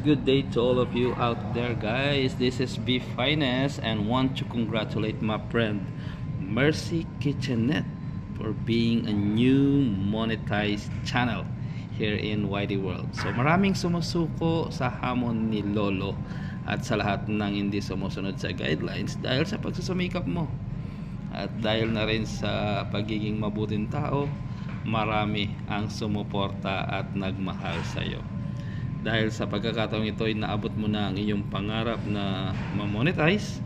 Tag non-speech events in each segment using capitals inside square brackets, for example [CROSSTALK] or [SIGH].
Good day to all of you out there, guys. This is B Finest and want to congratulate my friend Mercy Kitchenette for being a new monetized channel here in YD World. So maraming sumusuko sa hamon ni Lolo at sa lahat ng hindi sumusunod sa guidelines dahil sa pagsusumikap mo. At dahil na rin sa pagiging mabuting tao, marami ang sumuporta at nagmahal sa iyo. Dahil sa pagkakataong ito ay naabot mo na ang iyong pangarap na ma-monetize.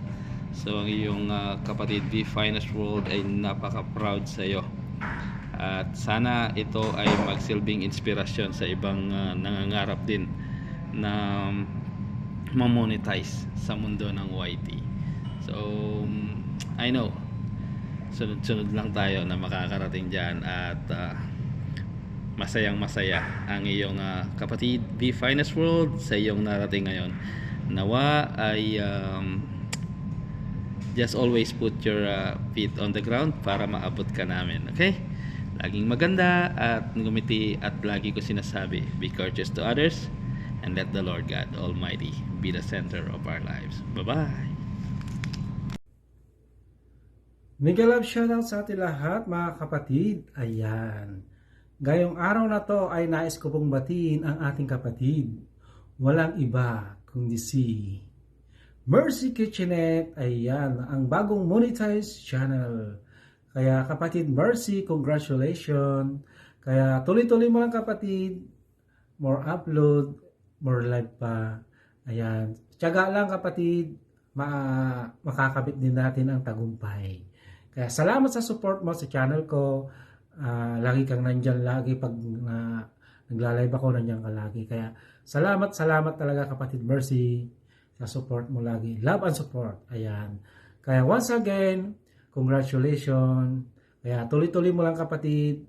So ang iyong ah, kapatid B Finest World ay napaka-proud sa iyo. At sana ito ay magsilbing inspirasyon sa ibang ah, nangangarap din na ma-monetize sa mundo ng YT. So mm, I know sunod-sunod lang tayo na makakarating dyan at ah, masayang masaya ang iyong ah, kapatid The Finest World sa iyong narating ngayon nawa ay um, just always put your ah, feet on the ground para maabot ka namin okay laging maganda at ngumiti at lagi ko sinasabi be courteous to others and let the Lord God Almighty be the center of our lives bye bye Mega love shoutout sa ating lahat mga kapatid. Ayan. Gayong araw na to ay nais ko pong batiin ang ating kapatid. Walang iba kundi si Mercy Kitchenette. Ayan, ang bagong monetized channel. Kaya kapatid Mercy, congratulations. Kaya tuloy-tuloy mo lang kapatid. More upload, more live pa. Ayan. Tiyaga lang kapatid. Ma makakabit din natin ang tagumpay. Kaya salamat sa support mo sa channel ko. Ah, lagi kang nandyan lagi pag na nagla-live ako nandyan ka lagi. Kaya salamat, salamat talaga kapatid Mercy sa support mo lagi. Love and support. Ayan. Kaya once again, congratulations. Kaya tuloy-tuloy mo lang kapatid.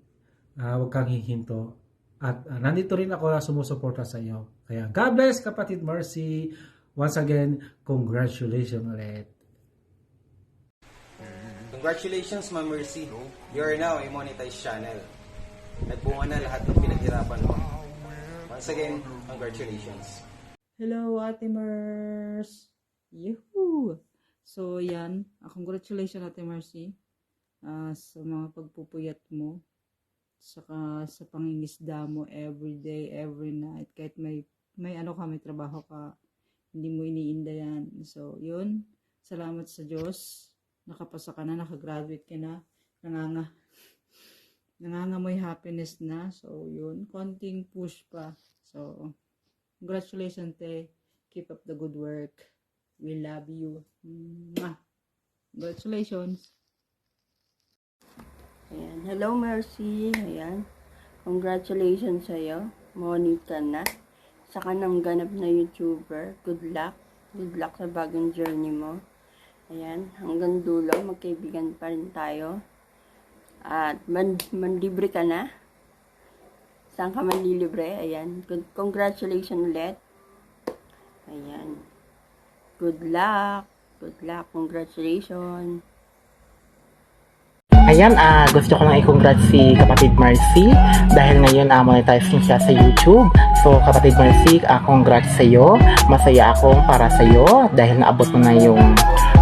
Ah, huwag kang hihinto. At ah, nandito rin ako na sumusuporta sa iyo. Kaya God bless kapatid Mercy. Once again, congratulations ulit. Congratulations, Ma'am Mercy. You are now a monetized channel. Nagbunga na lahat ng pinaghirapan mo. Once again, congratulations. Hello, Ate Mers! Yuhu! So, yan. Ah, Congratulations, Ate Mercy. ah, sa mga pagpupuyat mo. Saka sa pangingisda mo every day, every night. Kahit may, may ano ka, may trabaho ka, hindi mo iniinda yan. So, yun. Salamat sa Diyos. Nakapasa ka na, nakagraduate ka na. Nanganga. Nangangamoy happiness na. So, yun. Konting push pa. So, Congratulations, te. Keep up the good work. We love you. Mwah. Congratulations. Ayan. Hello, Mercy. Ayan. Congratulations sa'yo. Money ka na. Sa kanang ganap na YouTuber. Good luck. Good luck sa bagong journey mo. Ayan. Hanggang dulo, magkaibigan pa rin tayo. At man manlibre ka na. Saan ka manlilibre? Ayan. Con- Congratulations ulit. Ayan. Good luck. Good luck. Congratulations. Ayan, ah gusto ko lang i-congrats si kapatid Mercy dahil ngayon ah monetize din siya sa YouTube. So, kapatid Mercy, ah congrats sa iyo. Masaya ako para sa iyo dahil naabot mo na yung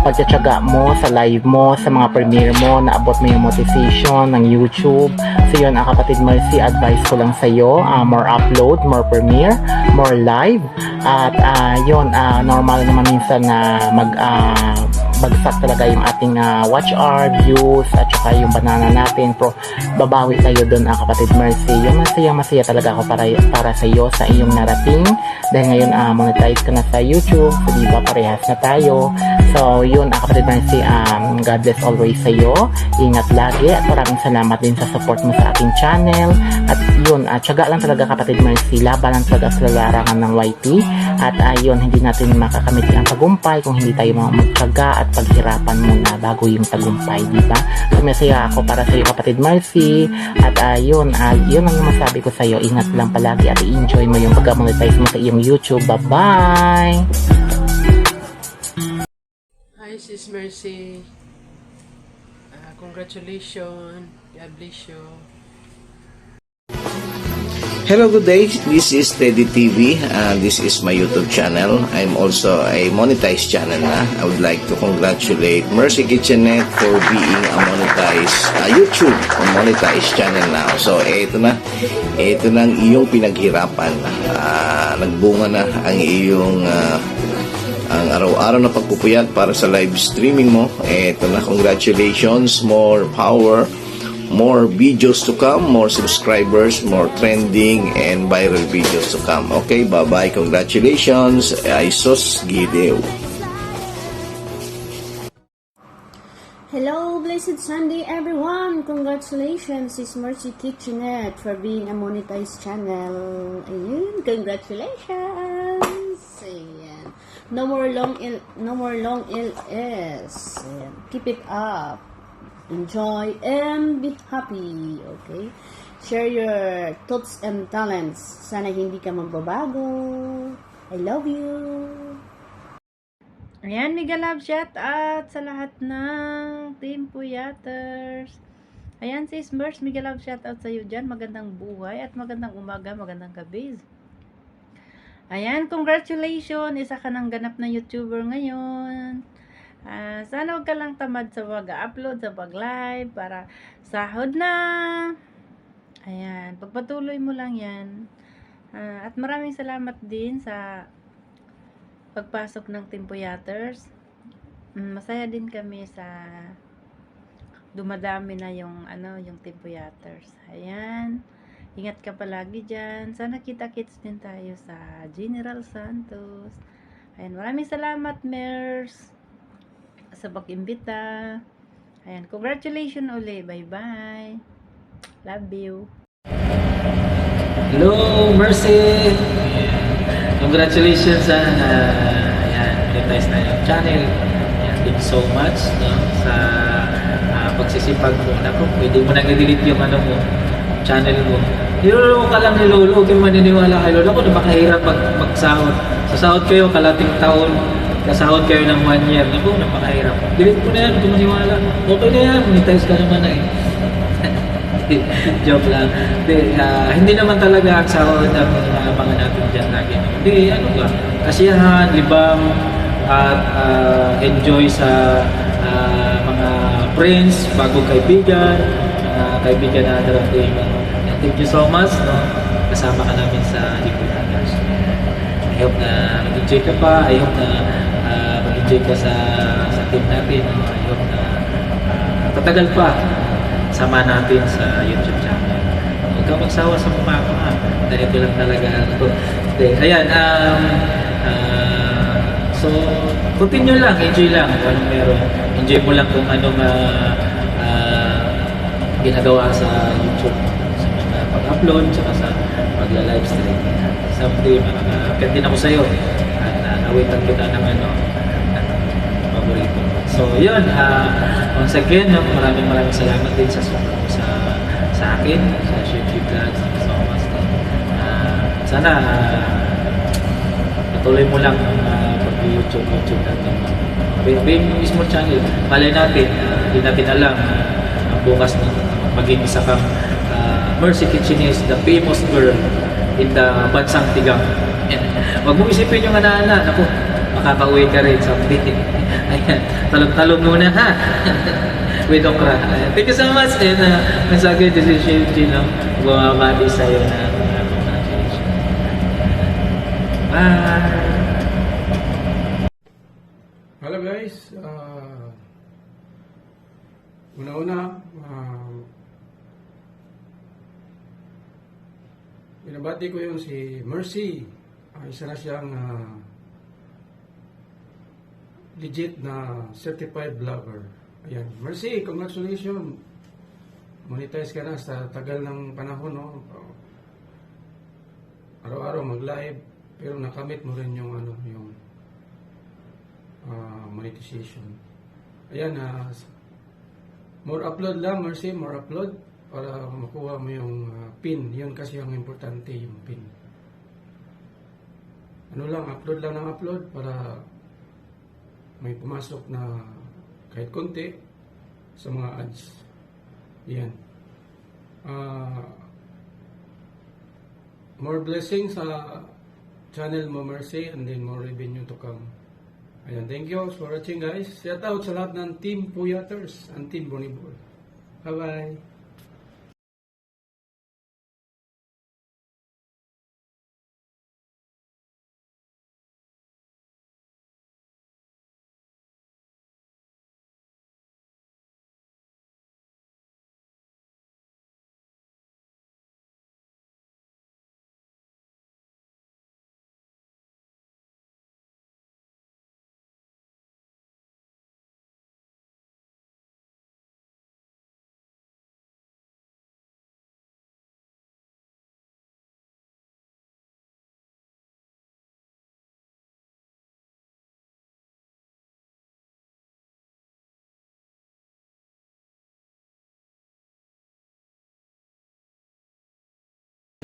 pagtsatsaga mo sa live mo, sa mga premiere mo, naabot mo yung motivation ng YouTube. So, yun, ah, kapatid Mercy, advice ko lang sa iyo, ah, more upload, more premiere, more live. At ah yun, ah, normal naman minsan na mag ah, bagsak talaga yung ating ah, watch hour, views, at saka yung banana natin. Pero babawi tayo doon, ah, kapatid Mercy. Yung masaya, masaya talaga ako para, para sa iyo, sa iyong narating. Dahil ngayon, ah, monetize ka na sa YouTube. So, di ba, parehas na tayo. So, yun, ah, kapatid Mercy, um, God bless always sa iyo. Ingat lagi at maraming salamat din sa support mo sa ating channel. At yun, uh, tiyaga lang talaga kapatid Mercy. Laban lang talaga sa larangan ng YT. At ayun, hindi natin makakamit ang tagumpay kung hindi tayo mga at paghirapan muna bago yung tagumpay, di ba? So, masaya ako para sa iyo kapatid Mercy. At ayun, uh, yun ang masabi ko sa iyo. Ingat lang palagi at i-enjoy mo yung pag-monetize mo sa iyong YouTube. Bye-bye! Hi, Sis Mercy. Uh, congratulations. God bless you. Hello, good day. This is Teddy TV. Uh, this is my YouTube channel. I'm also a monetized channel na. I would like to congratulate Mercy Kitchenette for being a monetized uh, YouTube or monetized channel now. So, ito na. Ito na ang iyong pinaghirapan. Uh, nagbunga na ang iyong uh, ang araw-araw na pagpupuyat para sa live streaming mo. Ito na, congratulations, more power, more videos to come, more subscribers, more trending, and viral videos to come. Okay, bye-bye. Congratulations, Isos Gideo. Hello, blessed Sunday everyone! Congratulations, is Mercy Kitchenette for being a monetized channel. Ayun, congratulations! Ayan. No more long ill, no more long LS. Ayan. Keep it up. Enjoy and be happy. Okay? Share your thoughts and talents. Sana hindi ka magbabago. I love you. Ayan, mega love shout out sa lahat ng Team Puyaters. Ayan, sis Merce, mega love shout out sa iyo dyan. Magandang buhay at magandang umaga, magandang gabi. Ayan, congratulations! Isa ka ng ganap na YouTuber ngayon. Ah, sana huwag ka lang tamad sa pag-upload, sa pag-live, para sahod na. Ayan, pagpatuloy mo lang yan. Ah, at maraming salamat din sa pagpasok ng Timpuyaters. Mm, masaya din kami sa dumadami na yung ano, yung Timpuyaters. Ayan. Ingat ka palagi diyan. Sana kita-kits din tayo sa General Santos. Ayan, maraming salamat, Mers, sa pag-imbita. Ayan, congratulations uli. Bye-bye. Love you. Hello, Mercy! Congratulations sa uh, ayan, monetize na yung channel. Ayan, thank you so much no, sa ah, pagsisipag mo. Naku, pwede mo nang i-delete yung ano mo, channel mo. Nilolo ka lang ni Lolo, huwag kayong maniniwala kay Lolo. Ako, napakahirap mag magsahod. Sasahod kayo, kalating taon, kasahod kayo ng one year. Naku, napakahirap. Delete mo na yan, huwag maniwala. Okay na yan, monetize ka naman na eh. [LAUGHS] Joke lang. Hindi, ah, hindi naman talaga ang sahod ang mga natin dyan lagi. Hindi, ano ba? Kasiyahan, libang, at ah, enjoy sa ah, mga friends, bagong kaibigan, mga kaibigan na darating. Thank you so much. No? Kasama ka namin sa Liputaners. I hope na mag-enjoy ka pa. I hope na ah, mag-enjoy ka sa, sa team natin. I hope na ah, tatagal pa sama natin sa YouTube channel. Huwag ka magsawa sa mukha ko ha. Dahil ito lang talaga ito. Okay, ayan. Um, ah, so, continue lang. Enjoy lang. Kung anong meron. Enjoy mo lang kung anong ah, ah, ginagawa sa YouTube. Sa mga pag-upload, sa pagla-live stream. Someday, makaka-apit din ako sa'yo. At uh, awitan kita ng ano, ng paborito. So, yun. ah once again, no, maraming maraming salamat din sa sa, sa akin, sa YouTube vlogs. So much. Ah, sana ah, patuloy mo lang ang uh, pag-YouTube YouTube natin. May mismo channel. Malay natin, ah, hindi natin alam uh, bukas na maging isa kang ah, Mercy Kitchenese, the famous girl in the bansang tigang. [LAUGHS] Huwag mo isipin yung ana-ana. Naku, makakauwi ka rin someday. [LAUGHS] Ayan, talong-talong muna ha. [LAUGHS] With okra. Ayan. Thank you so much. And uh, again, this is Shiv Gino. Bumabati sa'yo na. Bye! Hello guys, uh, una-una, uh, binabati ko yung si Mercy. Uh, isa na siyang uh, legit na certified vlogger. Ayan, Mercy, congratulations! Monetize ka na sa tagal ng panahon, no? Araw-araw mag-live, pero nakamit mo rin yung ano, yung uh, monetization. Ayan, uh, more upload lang, Mercy, more upload para makuha mo yung uh, pin. Yun kasi ang importante, yung pin. Ano lang, upload lang ng upload para may pumasok na kahit konti sa mga ads. Yan. Ah, more blessings sa channel mo Mercy and then more revenue to come. Ayan, thank you for watching guys. Shout out sa lahat ng Team Puyaters and Team Bonibor. Bye-bye.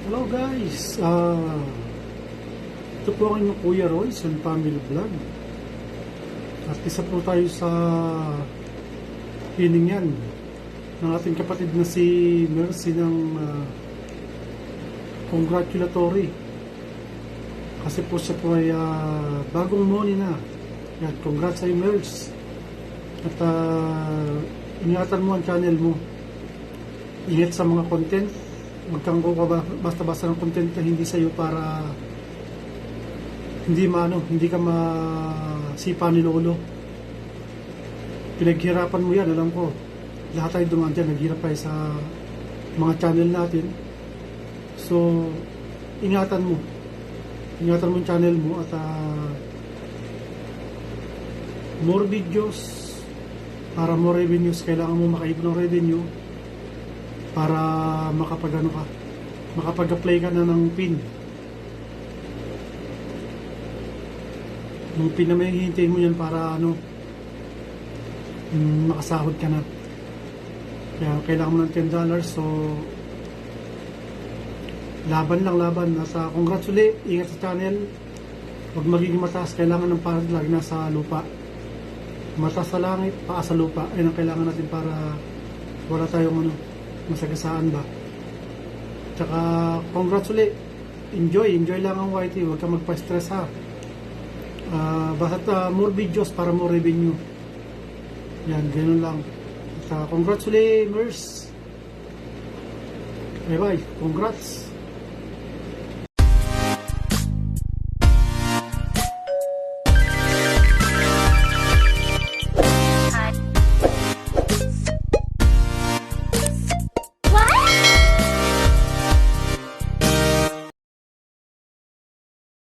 Hello guys! Ah, ito po ang inyong Kuya Royce and Family Vlog. At isa po tayo sa hiningan ng ating kapatid na si Mercy ng ah, congratulatory. Kasi po siya po ay ah, bagong money na. Yan, congrats ay Mercy. At ah, ingatan mo ang channel mo. Ingat sa mga content Huwag kang kukuha basta-basta ng content na hindi sa'yo para hindi maano, hindi ka masipa ni Lolo. Pinaghirapan mo yan, alam ko. Lahat tayo dumaan dyan, naghirap tayo sa mga channel natin. So, ingatan mo. Ingatan mo yung channel mo at ah, more videos para more revenues. Kailangan mo makaipon ng revenue para makapag ano ka makapag-apply ka na ng pin. Yung pin na may hihintayin mo yan para ano mm, makasahod ka na. Kaya kailangan mo ng 10 dollars so laban lang laban. Nasa congrats ulit ingat sa channel. Huwag magiging mataas. Kailangan ng parang lagi nasa lupa. Mataas sa langit paa sa lupa. Ayun ang kailangan natin para wala tayong ano masagasaan ba. Tsaka, congrats ulit. Enjoy, enjoy lang ang YT. Huwag ka magpa-stress ha. Ah, basta ah, more videos para more revenue. Yan, ganun lang. At, ah, congrats ulit, Mers. Bye bye. Congrats.